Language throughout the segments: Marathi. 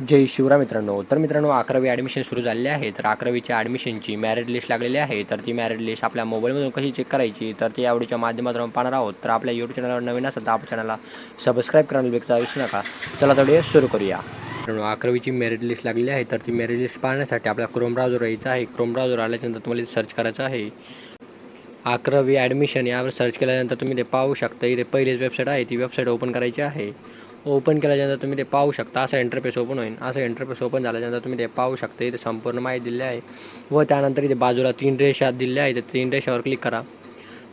जय शिवराय मित्रांनो. तर मित्रांनो अकरावी ॲडमिशन सुरू झालेली आहे. तर अकरावीच्या ॲडमिशनची मॅरिट लिस्ट लागलेली आहे. तर ती मॅरिट लिस्ट आपल्या मोबाईलमधून कशी चेक करायची? तर ती आवडीच्या माध्यमातून आपण पाहणार आहोत. तर आपल्या यूट्यूब चॅनलवर नवीन असेल तर आपल्या चॅनलला सबस्क्राईब करायला व्यक्त विसरू नका. चला तर सुरू करूया. मित्रांनो अकरावीची मेरिट लिस्ट लागलेली आहे. तर ती मेरिट लिस्ट पाहण्यासाठी आपल्या क्रोम ब्राउझर यायचं आहे. क्रोम ब्राउझर आल्याच्यानंतर तुम्हाला सर्च करायचं आहे. अकरावी ॲडमिशन यावर सर्च केल्यानंतर तुम्ही ते पाहू शकता. इथे पहिलीच वेबसाईट आहे. ती वेबसाईट ओपन करायची आहे. ओपन केल्यानंतर तुम्ही ते पाहू शकता असं इंटरफेस ओपन होईल असं इंटरफेस ओपन झाल्यानंतर तुम्ही ते पाहू शकता. इथे संपूर्ण माहिती दिली आहे. व त्यानंतर इथे बाजूला तीन रेषा दिल्या आहेत. तीन रेषावर क्लिक करा.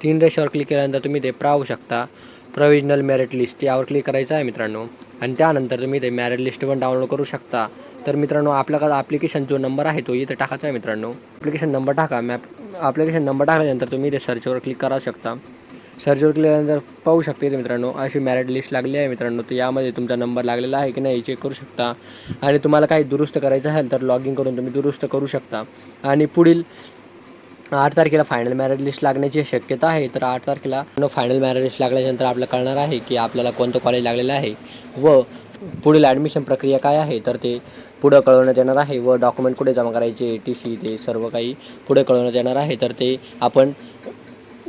तीन रेषावर क्लिक केल्यानंतर तुम्ही ते पाहू शकता. प्रोविजनल मेरिट लिस्ट यावर क्लिक करायचं आहे मित्रांनो. आणि त्यानंतर तुम्ही ते मॅरिट लिस्ट पण डाउनलोड करू शकता. तर मित्रांनो आपल्याकडे ॲप्लिकेशन जो नंबर आहे तो इथे टाकायचा आहे मित्रांनो. ॲप्लिकेशन नंबर टाका. मॅप ॲप्लिकेशन नंबर टाकल्यानंतर तुम्ही ते सर्चवर क्लिक करू शकता. सर्चवर केल्यानंतर पाहू शकता इथे मित्रांनो अशी मॅरिट लिस्ट लागली आहे मित्रांनो. तर यामध्ये तुमचा नंबर लागलेला आहे की नाही चेक करू शकता. आणि तुम्हाला काही दुरुस्त करायचं असेल तर लॉग इन करून तुम्ही दुरुस्त करू शकता. आणि पुढील आठ तारखेला फायनल मॅरेज लिस्ट लागण्याची शक्यता आहे. तर आठ तारखेला फायनल मॅरेज लिस्ट लागल्यानंतर आपल्याला कळणार आहे की आपल्याला कोणतं कॉलेज लागलेलं आहे व पुढील ॲडमिशन प्रक्रिया काय आहे. तर ते पुढं कळवण्यात येणार आहे व डॉक्युमेंट कुठे जमा करायचे ए टी सी ते सर्व काही पुढे कळवण्यात येणार आहे. तर ते आपण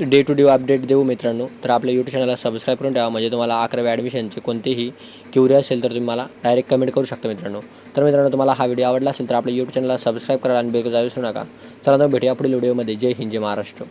डे टू डे अपडेट देऊ मित्रांनो. तर आपल्या यूट्यूब चॅनलला सबस्क्राईब करून ठेवा. म्हणजे तुम्हाला अकरावी ॲडमिशनचे कोणतेही क्युरी असेल तर तुम्ही मला डायरेक्ट कमेंट करू शकता मित्रांनो. तर मित्रांनो तुम्हाला हा व्हिडिओ आवडला असेल तर आपल्या यूट्यूब चॅनलला सबस्क्राईब करा आणि बेल विसरू नका. चला तर भेटूया पुढील व्हिडिओमध्ये जय हिंद जय महाराष्ट्र.